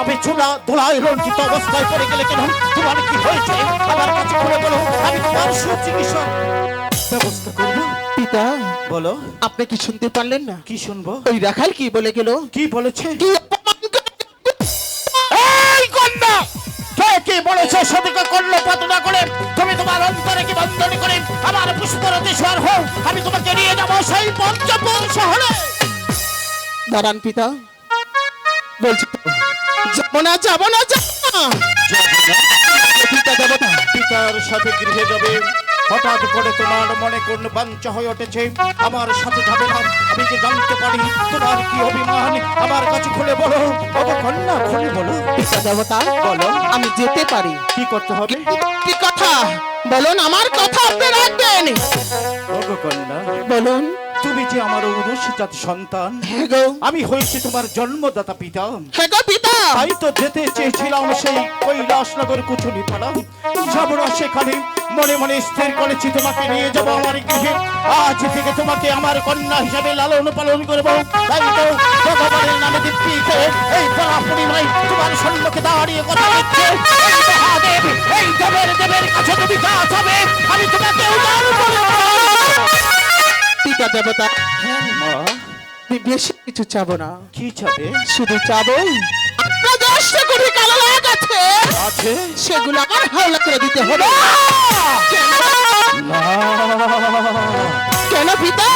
এইভাবে চুলা ধুলায় রঞ্জিত অবস্থায় পড়ে গেলে কেন? তোমার কি হয়েছে? আমার কাছে খুলে বলো আমি তোমার সুচিকিৎসা ব্যবস্থা করব? পিতা বলো। আপনি কি শুনতে পারলেন না? কি শুনব? ওই রাখাল কি বলে গেল? কি বলেছে? কি বলেছে সদিকে করল পাতনা করে? তুমি তোমার অন্তরে কি বন্ধন করে আমার পুষ্পরতি স্বর হও? আমি তোমাকে নিয়ে যাব সেই পঞ্চপুর শহরে। দাঁড়ান পিতা। বলছি যাব না যাব না যাব না পিতা দেবো পিতার সাথে গৃহে যাবে। হঠাৎ করে তোমার মনে কোন বাঞ্ছা হয়ে উঠেছে? আমার সাথে যাবে না। আমি যে জানতে পারি তোমার কি অভিমান? আমার কাছে খুলে বলো। বাবা কন্যা খুলে বলো? পিতা দেবতা বলো। আমি যেতে পারি। কি করতে হবে? কি কথা? বলুন আমার কথা আপনি রাখবেন। কন্যা বলুন। তুমি যে আমার অনুসিজাত সন্তান হ্যাঁ আমি হয়েছি তোমার জন্মদাতা পিতা। হ্যাঁ পিতা। তাই তো যেতে চেয়েছিলাম সেই কৈলাসনগর কুচুলি পাড়া যাব না সেখানে মনে মনে স্থির করেছি তোমাকে নিয়ে যাব আমার গৃহে। আজ থেকে তোমাকে আমার কন্যা হিসাবে লালন পালন করব। তাই তো ভগবানের নামে দিব্যি এই পরাপুরি নাই তোমার সম্মুখে দাঁড়িয়ে কথা দিচ্ছে এই দেবের দেবের কাছে তুমি যা আমি তোমাকে উদার করব পিতা দেবতা মা। আমি বেশি কিছু চাবো না। কি চাবে? শুধু চাবো দশটা করে কালো লাগ আছে। আছে? সেগুলো আমার হাওলা করে দিতে হবে। কেন? না কেন পিতা?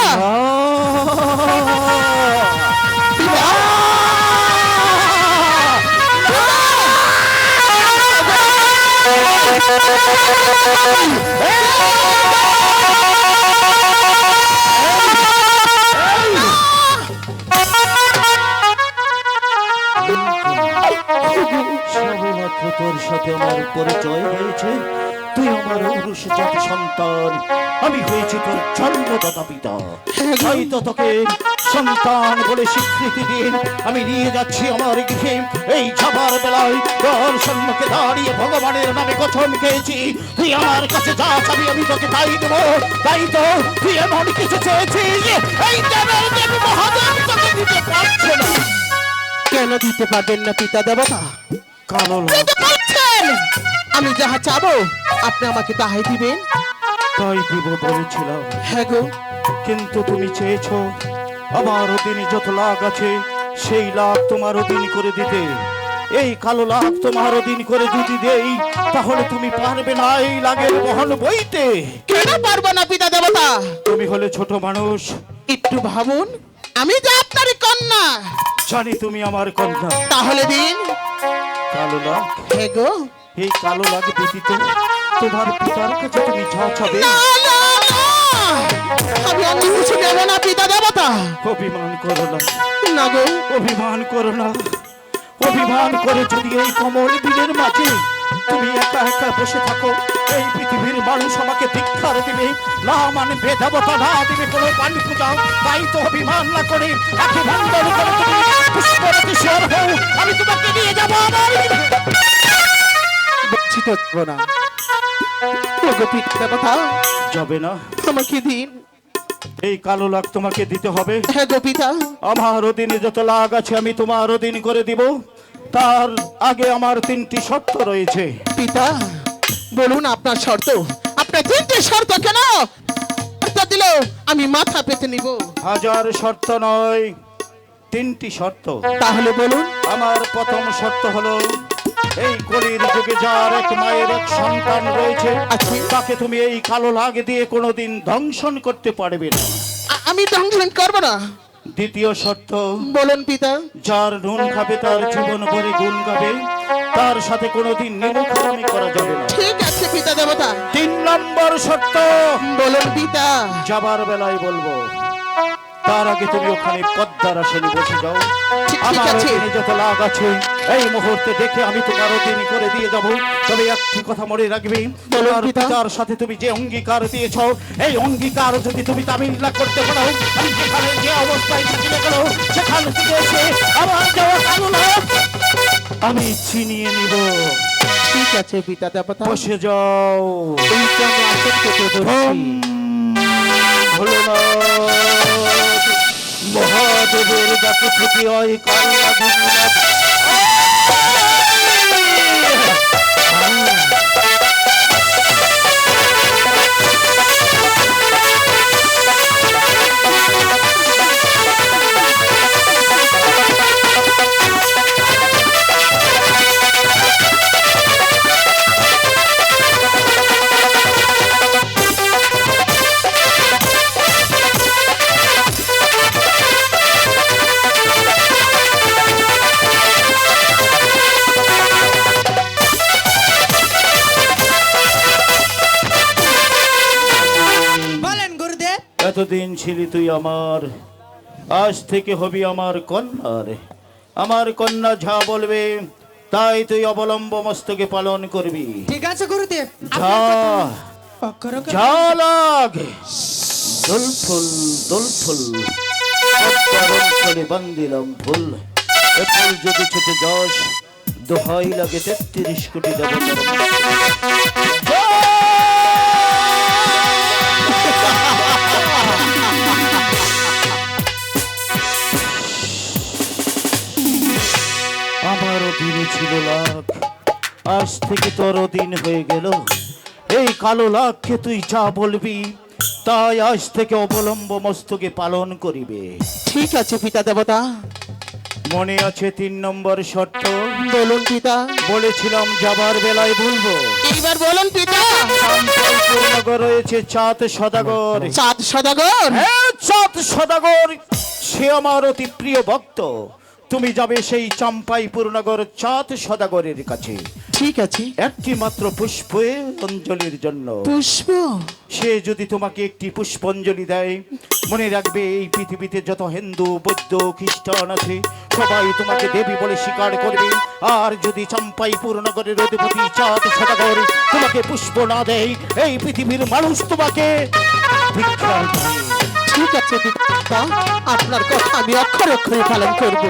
পিতা? তোর সাথে আমার পরিচয় হয়েছে। তুই আমার ঔরসজাত সন্তান। আমি হয়েছি তোর জন্মদাতা পিতা তাই তো তোকে সন্তান বলে স্বীকৃতি দিন। আমি নিয়ে যাচ্ছি আমার গৃহে এই যাবার বেলায়। তোর সম্মুখে দাঁড়িয়ে ভগবানের নামে কথম খেয়েছি। তুই আমার কাছে যা চাবি, আমি তোকে তাই দেবো। তাই তো তুই এমন কিছু চেয়েছিস। এই দেবের দেবী মহাদেব তোকে দিতে পারছে না। কেন দিতে পারবেন না পিতা দেবতা আমি যাহা চাবো আপনি আমাকে তাহাই দিবেন। তাই দিব বলেছিলাম। হ্যাঁ গো। কিন্তু তুমি চেয়েছো আমার অধীনে যত লাভ আছে সেই লাভ তোমার অধীন করে দিতে। এই কালো লাভ তোমার অধীন করে যদি দেই তাহলে তুমি পারবে না এই লাগের বহন বইতে। কেন পারব না পিতা দেবতা? তুমি হলে ছোট মানুষ। একটু ভাবুন আমি যে আপনারই কন্যা। জানি তুমি আমার কন্যা। তাহলে দিন। কালো লাভ হ্যাঁ গো। এই কালো লাভ ব্যতীত তোমার পিতার কাছে তুমি যা চাবে। আমি আর কিছু নেব না পিতা দেবতা। অভিমান করো না। না গো। অভিমান করো না। অভিমান করে যদি এই কমল বিলের মাঝে তুমি একা একা বসে থাকো। এই পৃথিবীর মানুষ আমাকে ধিক্ষার দিবে। না মানে দেবতা না দিবে কোনো পানি পূজা। তাই তো অভিমান না করে একে বন্ধন করে তুমি পুষ্পরতি শেয়ার হও। আমি তোমাকে নিয়ে যাব আমার না। পিতা দেবতা যাবে না। আমাকে দিন। এই কালো লাগ তোমাকে দিতে হবে। হ্যাঁ গো পিতা। আমার অধীনে যত লাগ আছে আমি তোমার অধীন করে দিব। তার আগে আমার তিনটি শর্ত রয়েছে। পিতা বলুন আপনার শর্ত। আপনার তিনটে শর্ত কেন? শর্ত দিল আমি মাথা পেতে নিব। হাজার শর্ত নয় তিনটি শর্ত। তাহলে বলুন। আমার প্রথম শর্ত হলো এই কলির যুগে যার এক মায়ের এক সন্তান রয়েছে আছে। তাকে তুমি এই কালো লাগ দিয়ে কোনোদিন ধ্বংসন করতে পারবে না। আমি দংশন করব না। দ্বিতীয় শর্ত বলেন পিতা। যার নুন খাবে তার জীবন ভরে গুণ গাবে তার সাথে কোনোদিন নিমুখামি করা যাবে না। ঠিক আছে পিতা দেবতা। তিন নম্বর শর্ত বলেন পিতা। যাবার বেলায় বলব তার আগে তুমি ওখানে পদ্মার আসনে বসে যাও। আমার। অধীনে যত লাভ আছে এই মুহূর্তে দেখে আমি তোমার অধীন করে দিয়ে যাব। তবে একটি কথা মনে রাখবে তোমার পিতার সাথে তুমি যে অঙ্গীকার দিয়েছ এই অঙ্গীকার যদি তুমি তামিল না করতে পারো আমি যেখানে যে অবস্থায় থাকি না কেন সেখান থেকে এসে আমার যাওয়া লাভ আমি ছিনিয়ে নিব। ঠিক আছে পিতা দেবতা। বসে যাও। এই তো আমি আসন বসছি। ওম ভোলেনাথ মহাদেবের ডাকে ছুটি হয় কাল এতদিন ছিলি তুই আমার। আজ থেকে হবি আমার কন্যার। আমার কন্যা যা বলবে তাই তুই অবলম্ব মস্তকে পালন করবি। ঠিক আছে গুরুদেব। যা। যা লাগে। দোল ফুল দোল ফুল। অপরণ করে বান্দিলাম ফুল। এ ফুল যদি ছুটে যাস দোহাই লাগে তেত্রিশ কোটি দেবতার। দিনে ছিল লাখ আজ থেকে তোর দিন হয়ে গেল। এই কালো লাখকে তুই যা বলবি তাই আজ থেকে অবলম্ব মস্তকে পালন করিবে। ঠিক আছে পিতা দেবতা। মনে আছে তিন নম্বর শর্ত? বলুন পিতা। বলেছিলাম যাবার বেলায় বলব। এইবার বলুন পিতা। পূর্ণগর রয়েছে চাঁদ সদাগর। চাঁদ সদাগর? হ্যাঁ চাঁদ সদাগর। সে আমার অতি প্রিয় ভক্ত। তুমি যাবে সেই চাম্পাই পূর্ণগর চাঁদ সদাগরের কাছে। ঠিক আছে। একটি মাত্র পুষ্পে অঞ্জলির জন্য। পুষ্প? সে যদি তোমাকে একটি পুষ্পাঞ্জলি দেয় মনে রাখবে এই পৃথিবীতে যত হিন্দু বৌদ্ধ খ্রিস্টান আছে সবাই তোমাকে দেবী বলে স্বীকার করবে। আর যদি চম্পাই পূর্ণগরের অধিপতি চাঁদ সদাগর তোমাকে পুষ্প না দেয় এই পৃথিবীর মানুষ তোমাকে ভিক্ষার দেয়। ঠিক আছে পিতা আপনার কথা আমি অক্ষর অক্ষরে পালন করব।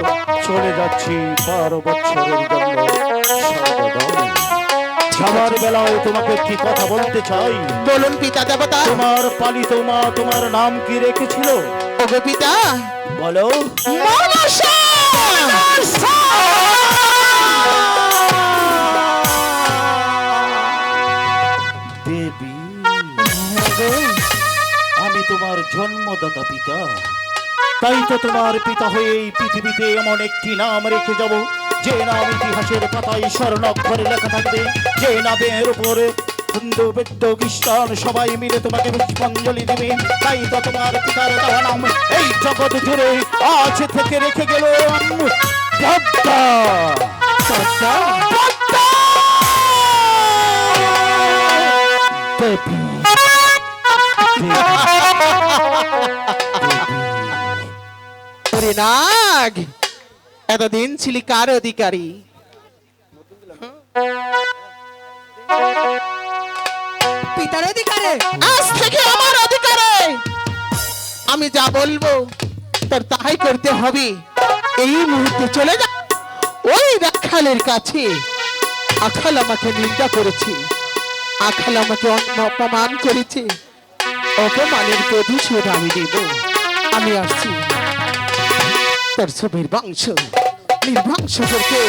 চলে যাচ্ছি বছরের জন্য। বেলায় তোমাকে একটি কথা বলতে চাই? বলুন পিতা দেবতা। তোমার পালিত মা তোমার নাম কি রেখেছিল? ওগো পিতা। বলো। মনসা! তোমার জন্মদাতা পিতা। তাই তো তোমার পিতা হয়ে এই পৃথিবীতে এমন একটি নাম রেখে যাব, যে নাম ইতিহাসের পাতায় স্বর্ণাক্ষরে লেখা থাকবে। যে নামের উপরে হিন্দু, বৌদ্ধ, খ্রিস্টান সবাই মিলে তোমাকে পুষ্পাঞ্জলি দেবে। তাই তো তোমার পিতার দেওয়া নাম এই জগৎ জুড়ে আজ থেকে রেখে গেল দেবী। নাগ, এতদিন ছিলি কার অধিকারী? পিতার অধিকারে? আজ থেকে আমার অধিকারে। আমি যা বলব, তোর তাহাই করতে হবে। এই মুহূর্তে চলে যা। ওই রাখালের কাছে আখাল আমাকে নিন্দা করেছে। আখাল আমাকে অপমান করেছে। অপমানের প্রতিশোধ আমি দেব। আমি আসছি। তার ছবির বংশ নির্বংশ করতে।